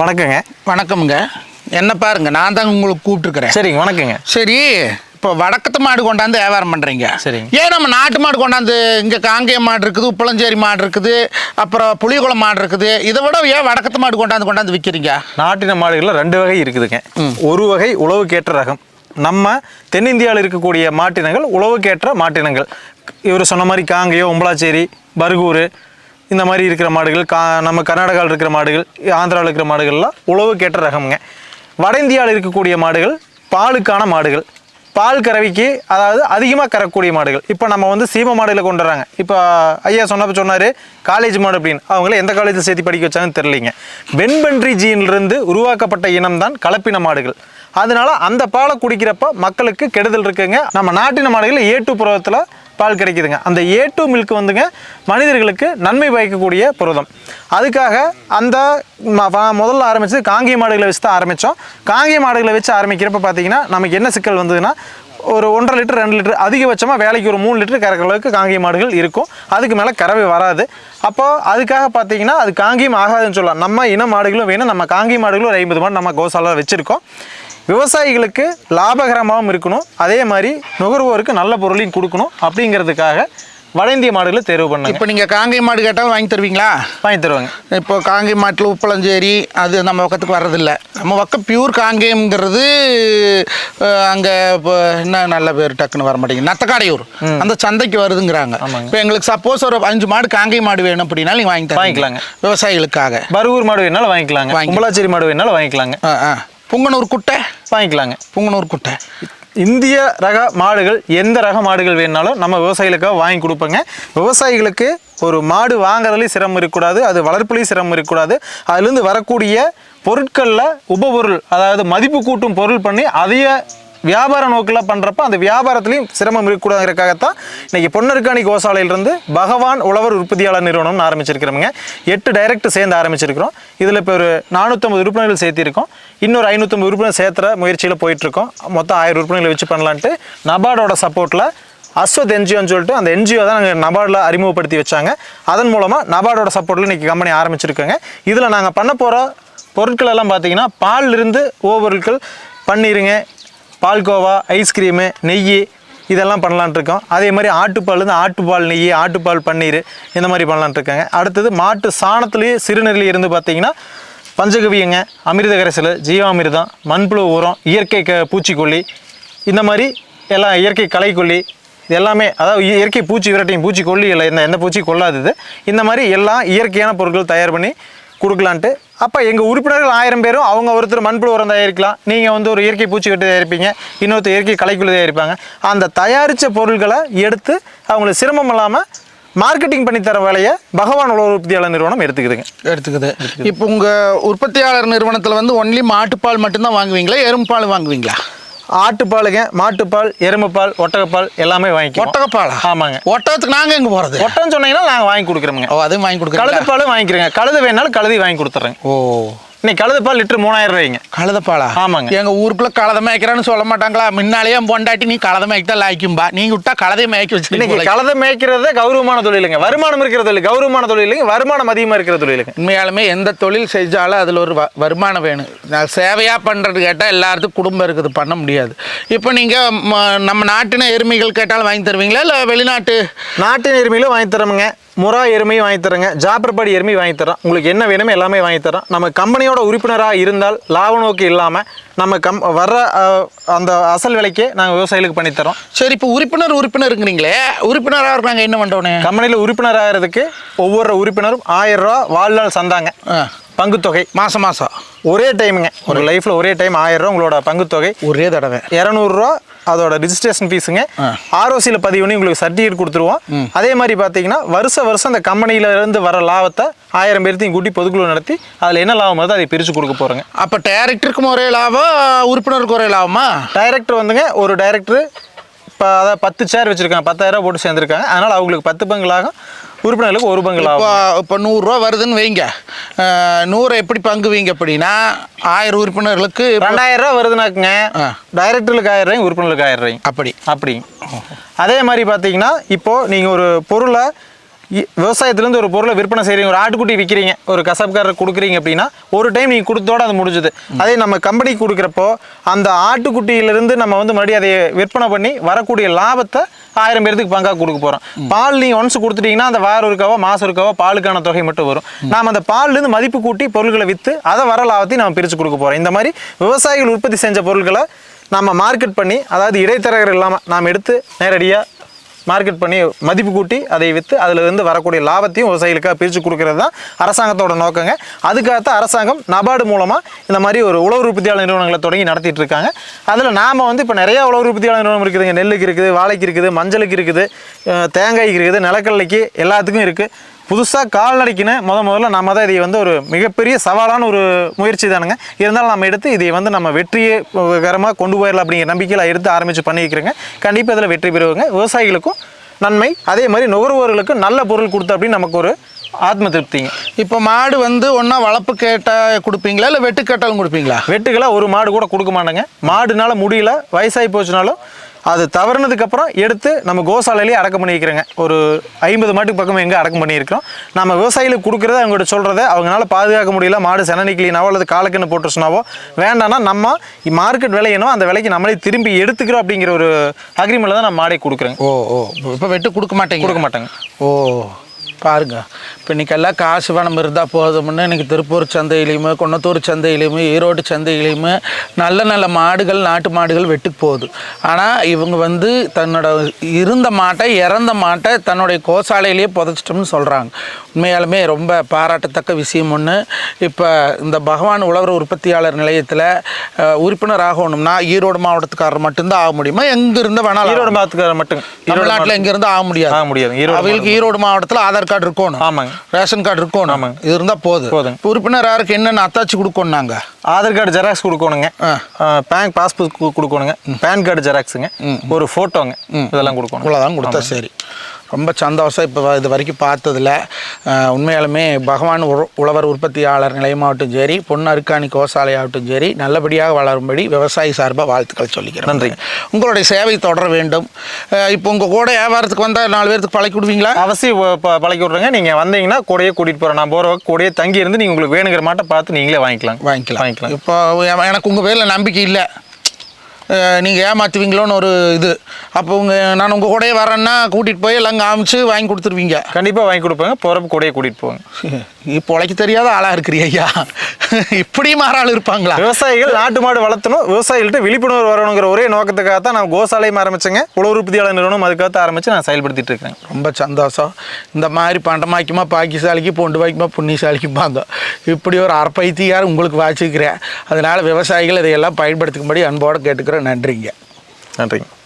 வணக்கங்க. வணக்கம்ங்க. என்ன பாருங்க நான் தான் உங்களுக்கு கூப்பிட்டுருக்கிறேன். சரிங்க வணக்கங்க. சரி இப்போ வடக்கத்து மாடு கொண்டாந்து வியாபாரம் பண்ணுறீங்க சரிங்க. ஏன் நம்ம நாட்டு மாடு கொண்டாந்து இங்கே காங்கேய மாடு இருக்குது உப்பளஞ்சேரி மாடு இருக்குது அப்புறம் புளியகுளம் மாடு இருக்குது இதை விட ஏன் வடக்கத்து மாடு கொண்டாந்து கொண்டாந்து விற்கிறீங்க நாட்டின மாடுகளில் ரெண்டு வகை இருக்குதுங்க. ஒரு வகை உழவுக்கேற்ற ரகம். நம்ம தென்னிந்தியாவில் இருக்கக்கூடிய மாட்டினங்கள் உழவுக்கேற்ற மாட்டினங்கள். இவர் சொன்ன மாதிரி காங்கேயம் உம்பளாச்சேரி பர்கூர் இந்த மாதிரி இருக்கிற மாடுகள் கா நம்ம கர்நாடகாவில் இருக்கிற மாடுகள் ஆந்திராவில் இருக்கிற மாடுகள்லாம் கேட்ட ரகம்ங்க. வட இந்தியாவில் இருக்கக்கூடிய மாடுகள் பாலுக்கான மாடுகள். பால் கறவைக்கு அதாவது அதிகமாக கறக்கூடிய மாடுகள். இப்போ நம்ம வந்து சீம மாடுகளை கொண்டு வராங்க. இப்போ ஐயா சொன்னப்போ சொன்னார் காலேஜ் மாடு அப்படின்னு. அவங்கள எந்த காலேஜில் சேர்த்து படிக்க வச்சாங்கன்னு தெரிலிங்க வெண்பன்றி ஜீனிலிருந்து உருவாக்கப்பட்ட இனம் தான் கலப்பின மாடுகள். அதனால அந்த பாலை குடிக்கிறப்ப மக்களுக்கு கெடுதல் இருக்குங்க. நம்ம நாட்டின மாடுகள் ஏ டூ பால் கிடைக்குதுங்க. அந்த ஏ டூ மில்க் வந்துங்க மனிதர்களுக்கு நன்மை பயக்கக்கூடிய புரதம். அதுக்காக அந்த முதல்ல ஆரம்பித்து காங்கேய மாடுகளை வச்சு தான் ஆரம்பித்தோம் காங்கேய மாடுகளை வச்சு ஆரம்பிக்கிறப்ப பார்த்தீங்கன்னா நமக்கு என்ன சிக்கல் வந்ததுன்னா ஒரு ஒன்றரை லிட்டர் ரெண்டு லிட்டர் அதிகபட்சமாக வேலைக்கு ஒரு மூணு லிட்டர் கறக்கிற அளவுக்கு காங்கேய மாடுகள் இருக்கும். அதுக்கு மேலே கறவை வராது. அப்போது அதுக்காக பார்த்தீங்கன்னா அது காங்கேயம் ஆகாதுன்னு சொல்லலாம். நம்ம இன மாடுகளும் வேணும். நம்ம காங்கேய மாடுகளும் ஒரு ஐம்பது மாடு நம்ம கோசால வச்சுருக்கோம். விவசாயிகளுக்கு லாபகரமாகவும் இருக்கணும். அதே மாதிரி நுகர்வோருக்கு நல்ல பொருளையும் கொடுக்கணும் அப்படிங்கிறதுக்காக வட இந்திய மாடுகளை தேர்வு பண்ணாங்க. இப்போ நீங்கள் காங்கேய மாடு கேட்டாலும் வாங்கி தருவீங்களா? வாங்கி தருவாங்க. இப்போ காங்கேய மாட்டில் உப்பளஞ்சேரி அது நம்ம பக்கத்துக்கு வர்றதில்ல. நம்ம பக்கம் பியூர் காங்கேயம்ங்கிறது அங்கே இப்போ என்ன நல்ல பேர் டக்குன்னு வர மாட்டேங்குது. நத்தக்காடையூர். அந்த சந்தைக்கு வருதுங்கிறாங்க. இப்போ எங்களுக்கு சப்போஸ் ஒரு அஞ்சு மாடு காங்கேய மாடு வேணும் அப்படின்னா நீங்கள் வாங்கி. வாங்கிக்கலாங்க. விவசாயிகளுக்காக. பருவூர் மாடு வேணாலும் வாங்கிக்கலாங்க. கும்பலாச்சேரி மாடு வேணாலும் வாங்கிக்கலாங்க. ஆ ஆ. புங்கனூர் குட்டை வாங்கிக்கலாங்க புங்கனூர் குட்டை. இந்திய ரக மாடுகள் எந்த ரக மாடுகள் வேணாலும் நம்ம விவசாயிகளுக்காக வாங்கி கொடுப்போங்க. விவசாயிகளுக்கு ஒரு மாடு வாங்குறதுலேயும் சிரமம் இருக்கக்கூடாது அது வளர்ப்புலேயும் சிரமம் இருக்கக்கூடாது. அதுலேருந்து வரக்கூடிய பொருட்களில் உபபொருள் அதாவது மதிப்பு கூட்டும் பொருள் பண்ணி அதையே வியாபார நோக்கில் பண்ணுறப்ப அந்த வியாபாரத்துலேயும் சிரமம் இருக்கக்கூடாதுங்கிறக்காகத்தான் இன்னைக்கு பொன்னருக்காணி கோசாலையிலிருந்து பகவான் உழவர் உற்பத்தியாளர் நிறுவனம்னு ஆரம்பிச்சிருக்கிறோமுங்க. எட்டு டைரக்ட் சேர்ந்து ஆரம்பிச்சிருக்கிறோம். இதில் இப்போ ஒரு நானூற்றம்பது உறுப்பினர்கள் சேர்த்திருக்கோம். இன்னொரு ஐநூற்றம்பது உறுப்பினர் சேர்த்துற முயற்சியில் போயிட்டுருக்கோம். மொத்தம் ஆயிரம் உறுப்பினர்களை வச்சு பண்ணலான்ட்டு நபார்டோட சப்போர்ட்டில் அஸ்வத் என்ஜிஓன்னு சொல்லிட்டு அந்த என்ஜிஓ தான் நாங்கள் நபார்டில் அறிமுகப்படுத்தி வச்சாங்க. அதன் மூலமாக நபார்டோட சப்போர்ட்டில் இன்றைக்கி கம்பெனி ஆரம்பிச்சிருக்கோங்க. இதில் நாங்கள் பண்ண போகிற பொருட்கள் எல்லாம் பார்த்தீங்கன்னா பால்ல இருந்து ஓவொருட்கள் பன்னீருங்க பால்கோவா ஐஸ்கிரீமு நெய் இதெல்லாம் பண்ணலான்ட்ருக்கோம் அதே மாதிரி ஆட்டுப்பால் இருந்து ஆட்டுப்பால் நெய் ஆட்டுப்பால் பன்னீர் இந்த மாதிரி பண்ணலான்ட்ருக்காங்க அடுத்தது மாட்டு சாணத்துலேயே சிறுநீரில் இருந்து பார்த்தீங்கன்னா பஞ்சகவியங்க அமிர்த கரைசல் ஜீவாமிர்தம் மண்புழு உரம் இயற்கை க பூச்சிக்கொல்லி இந்த மாதிரி எல்லாம் இயற்கை கலைக்கொல்லி இது எல்லாமே அதாவது இயற்கை பூச்சி விரட்டையும் பூச்சி கொல்லி இல்லை எந்த எந்த பூச்சி கொள்ளாதது. இந்த மாதிரி எல்லாம் இயற்கையான பொருட்கள் தயார் பண்ணி கொடுக்கலான்ட்டு. அப்போ எங்கள் உறுப்பினர்கள் ஆயிரம் பேரும் அவங்க ஒருத்தர் மண்புழு உரம் தயாரிக்கலாம். நீங்கள் வந்து ஒரு இயற்கை பூச்சி கட்டு தயாரிப்பீங்க. இன்னொருத்தர் இயற்கை களைக்குள்ளி தயாரிப்பாங்க. அந்த தயாரித்த பொருட்களை எடுத்து அவங்களுக்கு சிரமம் இல்லாமல் மார்க்கெட்டிங் பண்ணி தர வேலையை பகவான் உழவு உற்பத்தியாளர் நிறுவனம் எடுத்துக்குதுங்க. எடுத்துக்குது. இப்போ உங்கள் உற்பத்தியாளர் நிறுவனத்தில் வந்து ஒன்லி மாட்டுப்பால் மட்டும்தான் வாங்குவீங்களா? எறும்பால் வாங்குவீங்களா? ஆட்டுப்பாலுங்க மாட்டுப்பால் எருமைப்பால் ஒட்டகப்பால் எல்லாமே வாங்கிக்கலாம் ஒட்டகப்பாலா? ஆமாங்க. ஒட்டகத்துக்கு நாங்கள் எங்கே போகிறது ஒட்டகம் சொன்னீங்கன்னா நாங்கள் வாங்கி கொடுக்குறோமுங்க. ஓ அதையும் வாங்கி கொடுக்குறீங்களா? கழுது பாலும் வாங்கிக்கிறேங்க. கழுது வேணாலும் கழுதி வாங்கி கொடுத்துட்றேங்க ஓ. இன்னைக்கு கழுது பால் லிட்டர் மூணாயிரம் ரூபாய்ங்க. கழுதப்பாலா ஆமாங்க. எங்க ஊருக்குள்ள கலதை மேய்க்கிறான்னு சொல்ல மாட்டாங்களா? முன்னாலேயே பொண்டாட்டி நீ கலதை மேய்க்க தான் லாய்க்கும்பா. நீங்க விட்டா கலதையை மேய்க்க இன்னைக்கு வச்சு கழுதை மேய்க்கிறதே கௌரவமான தொழிலுங்க வருமானம் இருக்கிற தொழில் கௌரவமான தொழில் இல்லைங்க. வருமானம் அதிகமாக இருக்கிற தொழிலுங்க உண்மையாலுமே எந்த தொழில் செஞ்சாலும் அதில் ஒரு வருமானம் வேணும். சேவையாக பண்ணுறது கேட்டால் எல்லாத்துக்கும் குடும்பம் இருக்குது. பண்ண முடியாது. இப்போ நீங்கள் நம்ம நாட்டின எருமைகள் கேட்டாலும் வாங்கி தருவீங்களா? இல்லை வெளிநாட்டு? நாட்டு எருமையிலும் வாங்கி தரோமுங்க. முறா எருமையும் வாங்கி தரேங்க ஜாப்பர்பாடி எருமை வாங்கி தரோம் உங்களுக்கு என்ன வேணுமோ எல்லாமே வாங்கி தரோம் நம்ம கம்பெனியோட உறுப்பினராக இருந்தால் லாப நோக்கு இல்லாமல் நம்ம கம் வர்ற அந்த அசல் விலைக்கே நாங்கள் விவசாயிகளுக்கு பண்ணி தரோம் சரி இப்போ உறுப்பினர் உறுப்பினருங்கிறீங்களே. உறுப்பினராக இருக்காங்க என்ன பண்ணணும் கம்பெனியில் உறுப்பினர் ஆகிறதுக்கு ஒவ்வொரு உறுப்பினரும் ஆயிரம் ரூபா வாழ்நாள் சந்தாங்க. பங்குத்தொகை மாதம் மாதம் ஒரே டைமுங்க ஒரு லைஃப்பில் ஒரே டைம் ஆயிரம் ரூபா உங்களோட பங்குத்தொகை. ஒரே தடவை. இரநூறுவா அதோட ரிஜிஸ்ட்ரேஷன் ஃபீஸுங்க. ஆர்ஓசியில் பதிவு பண்ணி உங்களுக்கு சர்டிஃபிகேட் கொடுத்துருவோம். அதே மாதிரி பார்த்தீங்கன்னா வருஷ வருஷம் அந்த கம்பெனியில இருந்து வர லாபத்தை ஆயிரம் பேர்த்தையும் கூட்டி பொதுக்குழு நடத்தி அதில் என்ன லாபம் வருதோ அதை பிரித்து கொடுக்க போகிறோங்க அப்போ டேரக்டருக்கும் ஒரே லாபம் உறுப்பினருக்கு ஒரே லாபமா? டைரக்டர் வந்துங்க ஒரு டைரக்டர் இப்போ அதாவது பத்து சேர் வச்சுருக்காங்க பத்தாயிரம் போட்டு சேர்ந்துருக்காங்க. அதனால் அவங்களுக்கு பத்து பங்குலாகும் உறுப்பினர்களுக்கு ஒரு பங்கு இப்போ இப்போ நூறுரூவா வருதுன்னு வைங்க. நூறை எப்படி பங்குவீங்க அப்படின்னா ஆயிரம் உறுப்பினர்களுக்கு ரெண்டாயிரம் ரூபா வருதுனாக்குங்க. டைரக்டர்களுக்கு ஆயிரம் ரூபாய் உறுப்பினர்களுக்கு ஆயிரம். ரூபாய் அப்படி. அப்படி. அதே மாதிரி பார்த்தீங்கன்னா இப்போ நீங்கள் ஒரு பொருளை விவசாயத்துலேருந்து ஒரு பொருளை விற்பனை செய்கிறீங்க ஒரு ஆட்டுக்குட்டி விற்கிறீங்க ஒரு கசாப்காரர் கொடுக்குறீங்க அப்படின்னா ஒரு டைம் நீங்கள் கொடுத்தோட அது முடிஞ்சுது. அதே நம்ம கம்பெனிக்கு கொடுக்குறப்போ அந்த ஆட்டுக்குட்டியிலிருந்து நம்ம வந்து மறுபடியும் அதை விற்பனை பண்ணி வரக்கூடிய லாபத்தை ஆயிரம் பேருக்கு பங்காக கொடுக்க போகிறோம் பால் நீங்கள் ஒன்ஸ் கொடுத்துட்டீங்கன்னா அந்த வாரம் இருக்காவோ மாதம் இருக்காவோ பாலுக்கான தொகை மட்டும் வரும். நாம் அந்த பால்லேருந்து மதிப்பு கூட்டி பொருட்களை விற்று அதை வர லாபத்தையும் நம்ம பிரித்து கொடுக்க போகிறோம் இந்த மாதிரி விவசாயிகள் உற்பத்தி செஞ்ச பொருட்களை நம்ம மார்க்கெட் பண்ணி அதாவது இடைத்தரகர் இல்லாமல் நாம் எடுத்து நேரடியாக மார்க்கெட் பண்ணி மதிப்பு கூட்டி அதை விற்று அதிலிருந்து வரக்கூடிய லாபத்தையும் விவசாயிகளுக்காக பிரித்து கொடுக்கறது தான் அரசாங்கத்தோட நோக்கங்க. அதுக்காகத்தான் அரசாங்கம் நபார்டு மூலமாக இந்த மாதிரி ஒரு உழவு உற்பத்தியாளர் நிறுவனங்களை தொடங்கி நடத்திட்டு இருக்காங்க. அதில் நாம் வந்து இப்போ நிறையா உழவு உற்பத்தியாளர் நிறுவனம் இருக்குதுங்க. நெல்லுக்கு இருக்குது வாழைக்கு இருக்குது மஞ்சளுக்கு இருக்குது தேங்காய்க்கு இருக்குது நிலக்கடலைக்கு எல்லாத்துக்கும் இருக்குது புதுசாக கால்நடைக்குன்னு முத முதல்ல நம்ம தான் இதை வந்து ஒரு மிகப்பெரிய சவாலான ஒரு முயற்சி தானுங்க. இருந்தாலும் நம்ம எடுத்து இதை வந்து நம்ம வெற்றிகரமாக கொண்டு போயிடலாம் அப்படிங்கிற நம்பிக்கையில் எடுத்து ஆரம்பித்து பண்ணிக்கிறேங்க கண்டிப்பாக இதில் வெற்றி பெறுவாங்க. விவசாயிகளுக்கும் நன்மை. அதே மாதிரி நுகர்வோர்களுக்கும் நல்ல பொருள் கொடுத்து அப்படின்னு நமக்கு ஒரு ஆத்ம திருப்திங்க. இப்போ மாடு வந்து ஒன்றா வளர்ப்பு கேட்டால் கொடுப்பீங்களா? இல்லை வெட்டு கேட்டாலும் கொடுப்பீங்களா? வெட்டுக்கெல்லாம் ஒரு மாடு கூட கொடுக்க மாட்டேங்க. மாடுனால முடியல வயசாகி போச்சுனாலும் அது தவறுனதுக்கு அப்புறம் எடுத்து நம்ம கோசாலையிலேயே அடக்கம் பண்ணிக்கிறோங்க. ஒரு ஐம்பது மாட்டுக்கு பக்கம் எங்கே அடக்கம் பண்ணியிருக்கிறோம். நம்ம விவசாயிகளுக்கு கொடுக்குறத அவங்ககிட்ட சொல்கிறத அவங்களால பாதுகாக்க முடியல. மாடு செனனிக்கலினாவோ அல்லது காலக்கண்ணு போட்டுச்சுனாவோ வேண்டாம்னா நம்ம மார்க்கெட் விலையனோ அந்த விலைக்கு நம்மளே திரும்பி எடுத்துக்கிறோம் அப்படிங்கிற ஒரு அக்ரிமெண்ட்டில் தான் நான் மாடை கொடுக்குறேங்க. ஓ ஓ. இப்போ வெட்டு கொடுக்க மாட்டேங்க. கொடுக்க மாட்டாங்க. ஓ. பாருங்க. இப்போ இன்னைக்கெல்லாம் காசு பணம் இருந்தால் போதும்னு இன்னைக்கு திருப்பூர் சந்தையிலையுமே குன்னத்தூர் சந்தையிலையுமே ஈரோடு சந்தையிலையுமே நல்ல நல்ல மாடுகள் நாட்டு மாடுகள் வெட்டுக்கு போகுது. ஆனால் இவங்க வந்து தன்னோட இருந்த மாட்டை இறந்த மாட்டை தன்னுடைய கோசாலையிலேயே புதைச்சிட்டோம்னு சொல்கிறாங்க உண்மையாலுமே ரொம்ப பாராட்டத்தக்க விஷயம் ஒன்று இப்போ இந்த பகவான் உழவர் உற்பத்தியாளர் நிலையத்தில் உறுப்பினர் ஆகணும்னா ஈரோடு மாவட்டத்துக்காரர் மட்டும்தான் ஆக முடியுமா? எங்கிருந்து வேணாலும் ஈரோடு மாவட்டத்துக்கார மட்டும். தமிழ்நாட்டில் எங்கிருந்து ஆக முடியாது. ஆக முடியாது. அவங்களுக்கு ஈரோடு மாவட்டத்தில் ஆதார் கார்டு இருக்கணும். ஆமாங்க. ரேஷன் கார்டு இருக்கணும். ஆமாங்க. இது இருந்தால் போதும். போதுங்க. உறுப்பினர் யாருக்கு என்னென்ன அத்தாச்சி கொடுக்கணும் நாங்கள் ஆதார் கார்டு ஜெராக்ஸ் கொடுக்கணுங்க. பேங்க் பாஸ்புக் கொடுக்கணுங்க. பேன் கார்டு ஜெராக்ஸுங்க. ஒரு ஃபோட்டோங்க. இதெல்லாம் கொடுக்கணும். இவ்வளோதான் கொடுத்தா சரி. ரொம்ப சந்தோஷம். இப்போ இது வரைக்கும் பார்த்ததில் உண்மையாலுமே பகவான் உழ- உழவர் உற்பத்தியாளர் நிலையமாகட்டும் சரி பொன் அருக்காணி கோசாலை ஆகட்டும் சரி நல்லபடியாக வளரும்படி விவசாயி சார்பாக வாழ்த்துக்கள் சொல்லிக்கிறேன். நன்றி. உங்களுடைய சேவை தொடர வேண்டும். இப்போ உங்கள் கூட வியாபாரத்துக்கு வந்தால் நாலு பேருக்கு பழக்கி விடுவீங்களா? அவசியம் பழக்கி விட்றேங்க. நீங்கள் வந்தீங்கன்னா கூடயே கூட்டிகிட்டு போகிறேன் நான் போகிற கூடயே தங்கி இருந்து நீங்கள் உங்களுக்கு வேணுங்கிற மாட்டை பார்த்து நீங்களே வாங்கிக்கலாம். வாங்கிக்கலாம். வாங்கிக்கலாம். இப்போ எனக்கு உங்கள் பேரில் நம்பிக்கை இல்லை. நீங்கள் ஏமாற்றுவீங்களோன்னு ஒரு இது. அப்போ உங்கள் நான் உங்கள் கூடயே வரேன்னா கூட்டிகிட்டு போய் எல்லாம் காமிச்சு வாங்கி கொடுத்துருவீங்க. கண்டிப்பாக வாங்கி கொடுப்பாங்க. போகிறப்ப கூடயே கூட்டிகிட்டு போவாங்க. இப்போ உழைக்க தெரியாத ஆளாக இருக்கிறீ ஐயா. இப்படியும் ஆள் இருப்பாங்களா? விவசாயிகள் நாட்டு மாடு வளர்த்தணும். விவசாயிகள்ட்ட விழிப்புணர்வு வரணுங்கிற ஒரே நோக்கத்துக்காக தான் நான் கோசாலையும் ஆரம்பிச்சேங்க. உழவு உற்பத்தியாளர் நிறுவனம் அதுக்காக ஆரம்பிச்சு நான் செயல்படுத்திட்டு இருக்கேன். ரொம்ப சந்தோஷம். இந்த மாதிரி பண்டமாய்க்குமா பாக்கியசாலிக்கு பொண்டு வாய்க்குமா புண்ணியசாலிக்கு பாங்க இப்படி ஒரு அறப்பைத்தியார் உங்களுக்கு வாச்சிக்கிறேன் அதனால் விவசாயிகள் இதையெல்லாம் பயன்படுத்துக்கும்படி அன்போடு கேட்டுக்கிறேன். நன்றிங்க. நன்றிங்க.